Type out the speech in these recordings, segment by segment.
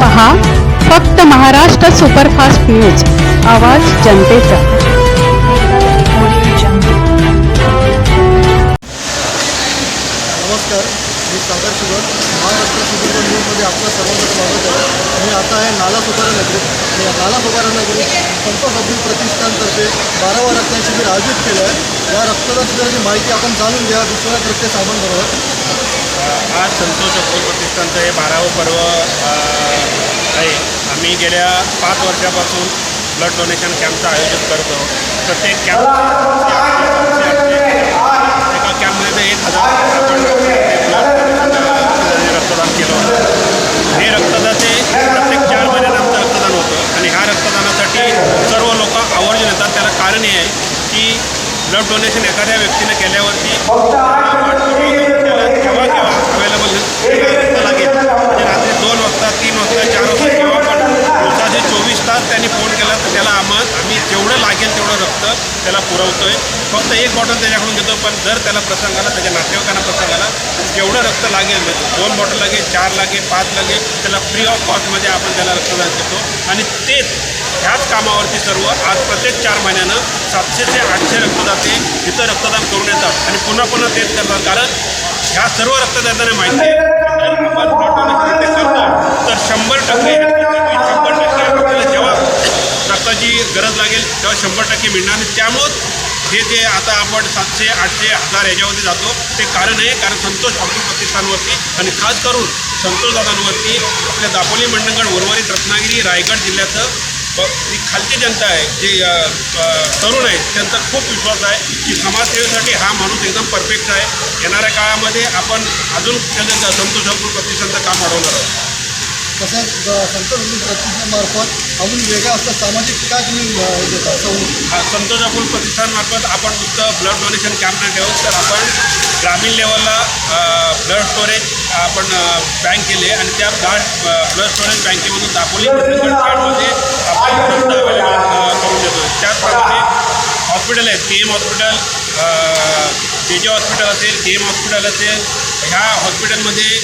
पहा फक्त Maharashtra superfast news आवाज जनतेचा. नमस्कार मी सागर शिवर महाराष्ट्र सुपर न्यूजमध्ये आपलं सर्वांचं स्वागत आहे. मी आता आहे नाला सुपारा नगरीत आणि या नाला सुपारा नगरीत संत अब्दुल प्रतिष्ठानतर्फे बारावा रक्तदान शिबिर आयोजित केलं आहे. या रक्तदान शिबिराची माहिती आपण जाणून घ्या विश्वनाथ रक्ते बरोबर. आज संतोष अब्दुल प्रतिष्ठानचं हे बारावं पर्व आहे. आम्ही गेल्या पाच वर्षापासून ब्लड डोनेशन कॅम्पचं आयोजित करतो. प्रत्येक कॅम्प एका कॅम्पमध्ये एक हजार आपण ब्लड रक्तदान केलं होतं. हे रक्तदाते प्रत्येक चार महिन्यानंतर रक्तदान होतं. आणि ह्या रक्तदानासाठी सर्व लोक आवर्जून येतात. त्याला कारण हे आहे की ब्लड डोनेशन एखाद्या व्यक्तीने केल्यावरती त्याला केव्हा केव्हा अवेलेबल रक्त लागेल म्हणजे रात्री दोन वाजता तीन वाजता चार वाजता केव्हा पण दिवसाचे चोवीस तास त्यांनी फोन केला तर त्याला आम्हा आम्ही जेवढं लागेल त्याला पुरवतो आहे फक्त एक बॉटल त्याच्याकडून घेतो पण जर त्याला प्रसंग आला त्याच्या नातेवाईकांना प्रसंग आला जेवढं रक्त लागेल म्हणजे दोन बॉटल लागेल चार लागेल पाच लागेल त्याला फ्री ऑफ कॉस्टमध्ये आपण त्याला रक्तदान करतो. आणि तेच ह्याच कामावरती सर्व आज प्रत्येक चार महिन्यानं सातशे ते आठशे रक्तदाते इथं रक्तदान करून येतात. आणि पुन्हा पुन्हा तेच करतात. कारण ह्या सर्व रक्तदात्यांना माहिती आहे की जर आपण ब्लड डोनेशन इथे करतो तर शंभर टक्के शंभर टक्के आपल्याला जेव्हा रक्ताची गरज लागेल तेव्हा शंभर टक्के मिळणार आणि त्यामुळं हे जे आता आपण सातशे आठशे हजार याच्यावरती जातो ते कारण आहे कारण संतोष अब्दुल प्रतिष्ठानवरती आणि खास करून संतोष दादांवरती आपल्या दापोली मंडणगड उर्वरित रत्नागिरी रायगड जिल्ह्याचं जी खालची जनता आहे जी तरुण आहे त्यांचा खूप विश्वास आहे की समाजसेवेसाठी हा माणूस एकदम परफेक्ट आहे. येणाऱ्या काळामध्ये आपण अजून संतोष अब्दुल प्रतिष्ठानचं काम वाढवणार आहोत. तसंच संतोष अब्दुल प्रतिष्ठानमार्फत अजून वेगळा असतात सामाजिक काय तुम्ही देता? संतोष प्रतिष्ठानमार्फत आपण नुसतं ब्लड डोनेशन कॅम्प नाही ठेवत तर आपण ग्रामीण लेवलला ब्लड स्टोरेज आपण बँक केले आणि त्या ब्लड ब्लड स्टोरेज बँकेमधून दाखवली कार्डमध्ये आपण रक्त अवेलेबल करून देतो त्याचप्रमाणे हॉस्पिटल आहेत पी एम हॉस्पिटल जे जे हॉस्पिटल असेल के एम हॉस्पिटल असेल ह्या हॉस्पिटलमध्ये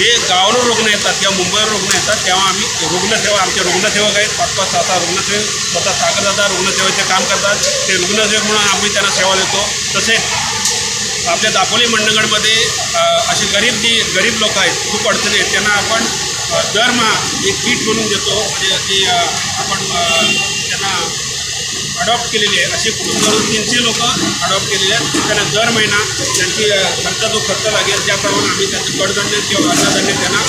जे गावाला रुग्ण येतात किंवा मुंबईवर रुग्ण येतात तेव्हा आम्ही रुग्णसेवा आमचे रुग्णसेवक आहेत. पाच पाच सहा सहा रुग्णसेवक स्वतः जातात रुग्णसेवेचे काम करतात. ते रुग्णसेवक म्हणून आम्ही त्यांना सेवा देतो. तसेच आपल्या दापोली मंडणगडमध्ये असे गरीब जी गरीब लोक आहेत खूप अडचणी आहेत त्यांना आपण दरमहा एक किट बनवून देतो. म्हणजे ती आपण त्यांना अडॉप्ट केलेली आहे. असे जवळ तीनशे लोक अडॉप्ट केलेले आहेत. त्यांना दर महिना त्यांची अ, खर्च जो खर्च लागेल त्याप्रमाणे आम्ही त्यांचे कडदंड किंवा अन्नधान्य त्यांना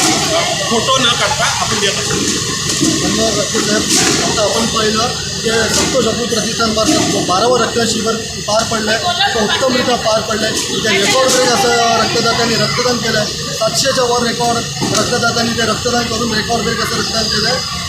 फोटो न काढता आपण देत असतो. साहेब. आता आपण पाहिलं की संतोष अब्दुल प्रतिष्ठानमार्फत जो बारावं रक्तदान शिबिर पार पडलं आहे तो उत्तमरित्या पार पडलं आहे त्या रेकॉर्ड ब्रेक असं रक्तदात्यांनी रक्तदान केलं आहे सातशेच्या वर रेकॉर्ड रक्तदात्यांनी ते रक्तदान करून रेकॉर्ड ब्रेक असं रक्तदान केलं आहे